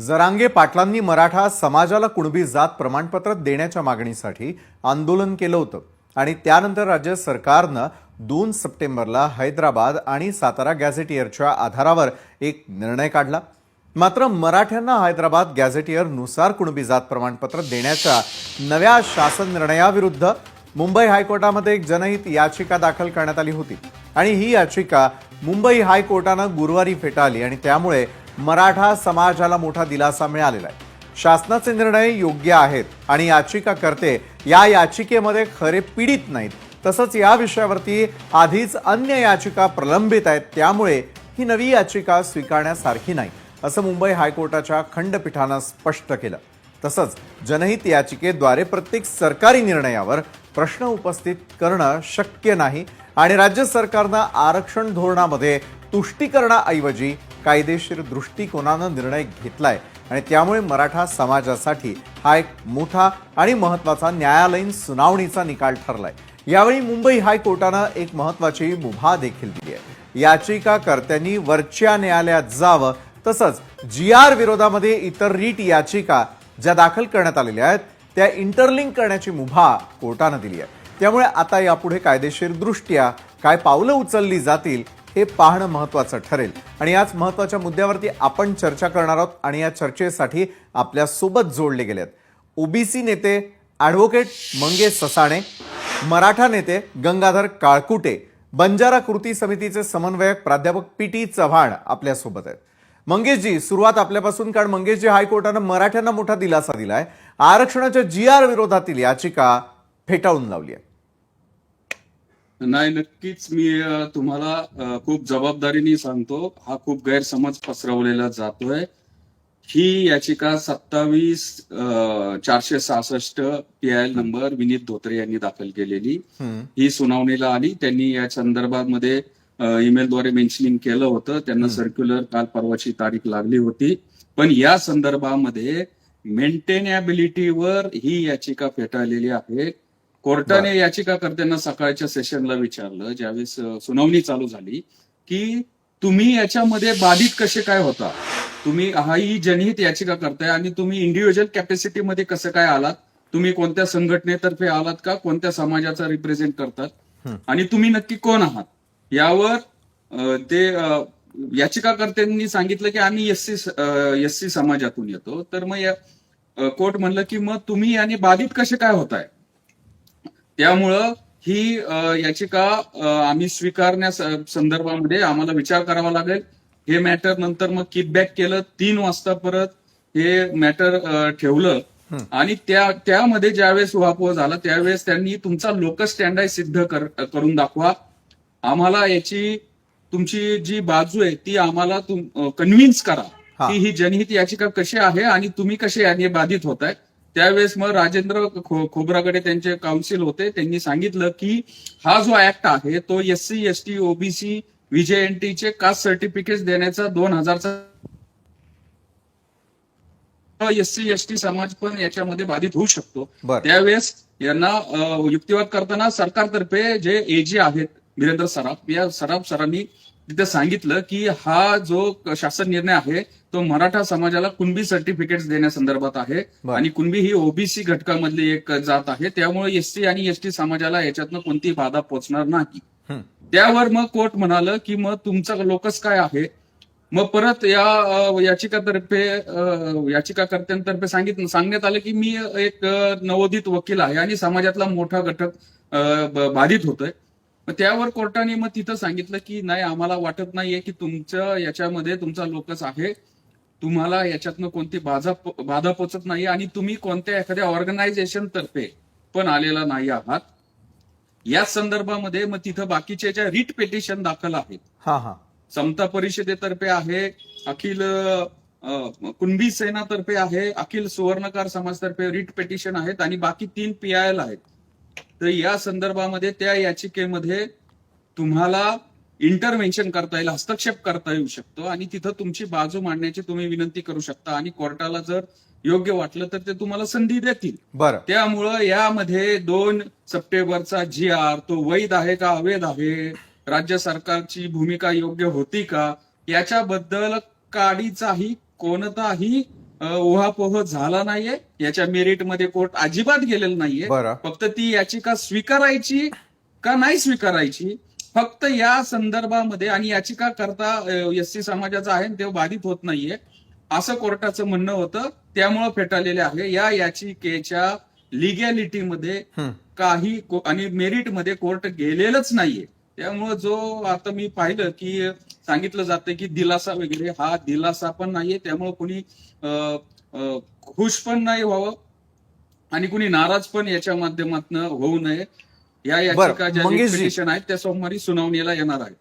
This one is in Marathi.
जरांगे पाटलांनी मराठा समाजाला कुणबी जात प्रमाणपत्र देण्याच्या मागणीसाठी आंदोलन केलं होतं. आणि त्यानंतर राज्य सरकारनं दोन सप्टेंबरला हैदराबाद आणि सातारा गॅझेटियरच्या आधारावर एक निर्णय काढला. मात्र मराठ्यांना हैदराबाद गॅझेटियरनुसार कुणबी जात प्रमाणपत्र देण्याच्या नव्या शासन निर्णयाविरुद्ध मुंबई हायकोर्टामध्ये एक जनहित याचिका दाखल करण्यात आली होती. आणि ही याचिका मुंबई हायकोर्टानं गुरुवारी फेटाळली आणि त्यामुळे मराठा समाजाला मोठा दिलासा मिळालेला आहे. शासनाचे निर्णय योग्य आहेत आणि याचिकाकर्ते या याचिकेमध्ये खरे पीडित नाहीत. तसंच या विषयावरती आधीच अन्य याचिका प्रलंबित आहेत. त्यामुळे ही नवी याचिका स्वीकारण्यासारखी नाही असं मुंबई हायकोर्टाच्या खंडपीठानं स्पष्ट केलं. तसंच जनहित याचिकेद्वारे प्रत्येक सरकारी निर्णयावर प्रश्न उपस्थित करणं शक्य नाही आणि राज्य सरकारनं आरक्षण धोरणामध्ये तुष्टीकरणाऐवजी कायदेशीर दृष्टिकोनानं निर्णय घेतलाय आणि त्यामुळे मराठा समाजासाठी हा एक मोठा आणि महत्त्वाचा न्यायालयीन सुनावणीचा निकाल ठरलाय. यावेळी मुंबई हायकोर्टानं एक महत्वाची मुभा देखील दिली आहे. याचिकाकर्त्यांनी वरच्या न्यायालयात जावं तसंच जी आर विरोधामध्ये इतर रीट याचिका ज्या दाखल करण्यात आलेल्या आहेत त्या इंटरलिंक करण्याची मुभा कोर्टानं दिली आहे. त्यामुळे आता यापुढे कायदेशीर दृष्ट्या काय पावलं उचलली जातील हे पाहणं महत्त्वाचं ठरेल. आणि याच महत्त्वाच्या मुद्द्यावरती आपण चर्चा करणार आहोत आणि या चर्चेसाठी आपल्यासोबत जोडले गेलेत. ओबीसी नेते ॲडव्होकेट मंगेश ससाणे मराठा नेते गंगाधर काळकुटे बंजारा कृती समितीचे समन्वयक प्राध्यापक पी टी चव्हाण आपल्यासोबत आहेत. मंगेशजी सुरुवात आपल्यापासून कारण मंगेशजी हायकोर्टानं मराठ्यांना मोठा दिलासा दिलाय. आरक्षणाच्या जी आर विरोधातील याचिका फेटाळून लावली आहे. नाही नक्कीच मी तुम्हाला खूप जबाबदारीने सांगतो. हा खूप गैरसमज पसरवलेला जातोय. ही याचिका सत्तावीस चारशे सहासष्ट P I L number Vineet Dhotre यांनी दाखल केलेली. ही सुनावणीला आली. त्यांनी या संदर्भामध्ये ईमेलद्वारे मेन्शनिंग केलं होतं. त्यांना सर्क्युलर काल परवाची तारीख लागली होती. पण या संदर्भामध्ये मेंटेनॅबिलिटीवर ही याचिका फेटाळलेली आहे. कोर्टाने याचिकाकर्त्यांना सकाळच्या सेशनला विचारलं ज्यावेळेस सुनावणी चालू झाली की तुम्ही याच्यामध्ये बाधित कसे काय होता? तुम्ही हा ही जनहित याचिका करताय आणि तुम्ही इंडिव्हिज्युअल कॅपॅसिटीमध्ये कसं काय आलात? तुम्ही कोणत्या संघटनेतर्फे आलात का? कोणत्या समाजाचा रिप्रेझेंट करतात? आणि तुम्ही नक्की कोण आहात? यावर ते याचिकाकर्त्यांनी सांगितलं की आम्ही एस सी एस सी समाजातून येतो. तर मग या कोर्ट म्हणलं की मग तुम्ही याने बाधित कसे काय होताय? त्यामुळं ही याचिका आम्ही स्वीकारण्या संदर्भामध्ये आम्हाला विचार करावा लागेल. हे मॅटर नंतर मग किकबॅक केलं तीन वाजता परत हे मॅटर ठेवलं. आणि त्या त्यामध्ये ज्यावेळेस उहापोह झाला त्यावेळेस त्यांनी तुमचा लोकल स्टँड आहे सिद्ध कर- करून दाखवा. आम्हाला याची तुमची जी बाजू आहे ती आम्हाला कन्व्हिन्स करा. की ही जनहित याचिका कशी आहे आणि तुम्ही कसे याने बाधित होत आहे त्यावेळेस मग राजेंद्र खोब्रागडे त्यांचे काउन्सिल होते त्यांनी सांगितलं की हा जो ऍक्ट आहे तो S C S T OBC चे कास्ट सर्टिफिकेट देण्याचा दोन हजारचा एस सी एस टी समाज पण याच्यामध्ये बाधित होऊ शकतो. त्यावेळेस यांना युक्तिवाद करताना सरकारतर्फे जे एजी आहेत वीरेंद्र सराफ या सराफ सरांनी तिथे सांगितलं की हा जो शासन निर्णय आहे तो मराठा समाजाला कुणबी सर्टिफिकेट देण्यासंदर्भात आहे. आणि कुणबी ही ओबीसी घटकामधली एक जात आहे. त्यामुळे एसटी आणि एसटी समाजाला याच्यातनं कोणतीही बाधा पोहोचणार नाही. त्यावर मग कोर्ट म्हणालं की मग तुमचा लोकस काय आहे? मग परत या याचिकातर्फे याचिकाकर्त्यांतर्फे सांगितलं सांगण्यात आलं की मी एक नवोदित वकील आहे आणि समाजातला मोठा घटक बाधित होतोय. त्यावर कोर्टाने मग तिथं सांगितलं की नाही आम्हाला वाटत नाहीये की तुमच्या याच्यामध्ये तुमचा लोकस आहे. तुम्हाला याच्यातनं कोणती बाधा बाधा पोचत नाही आणि तुम्ही कोणत्या एखाद्या ऑर्गनायझेशन तर्फे पण आलेला नाही आहात. या संदर्भामध्ये मग तिथं बाकीच्या ज्या रिट पेटिशन दाखल आहेत. हा हा. समता परिषदेतर्फे आहे अखिल कुणबी सेनातर्फे आहे अखिल सुवर्णकार समाजतर्फे रिट पेटिशन आहेत आणि बाकी तीन पी आय एल आहेत. तर या संदर्भामध्ये त्या याचिकेमध्ये तुम्हाला इंटरव्हेन्शन करता येईल हस्तक्षेप करता येऊ शकतो आणि तिथं तुमची बाजू मांडण्याची तुम्ही विनंती करू शकता आणि कोर्टाला जर योग्य वाटलं तर ते तुम्हाला संधी देतील. बरं. त्यामुळं यामध्ये दोन सप्टेंबरचा जी आर तो वैध आहे का अवैध आहे राज्य सरकारची भूमिका योग्य होती का याच्याबद्दल काडीचाही कोणताही अ, उहापोह झाला नाहीये. याच्या मेरिटमध्ये कोर्ट अजिबात गेलेलं नाहीये. फक्त ती याचिका स्वीकारायची का नाही स्वीकारायची फक्त या संदर्भामध्ये आणि याचिका करता एस सी समाजाचा आहे ते बाधित होत नाहीये असं कोर्टाचं म्हणणं होतं. त्यामुळं फेटाळलेले आहे. या याचिकेच्या लिगॅलिटीमध्ये. काही आणि मेरिटमध्ये कोर्ट गेलेलंच नाहीये. त्यामुळं जो आता मी पाहिलं की सांगितलं जातं की दिलासा वगैरे हा दिलासा पण नाहीये. त्यामुळं कुणी खुश पण नाही व्हावं आणि कुणी नाराज पण याच्या माध्यमातून होऊ नये. या याचिका ज्या मंगेशजी. पिटिशन आहेत त्या सोमवारी सुनावणीला येणार आहेत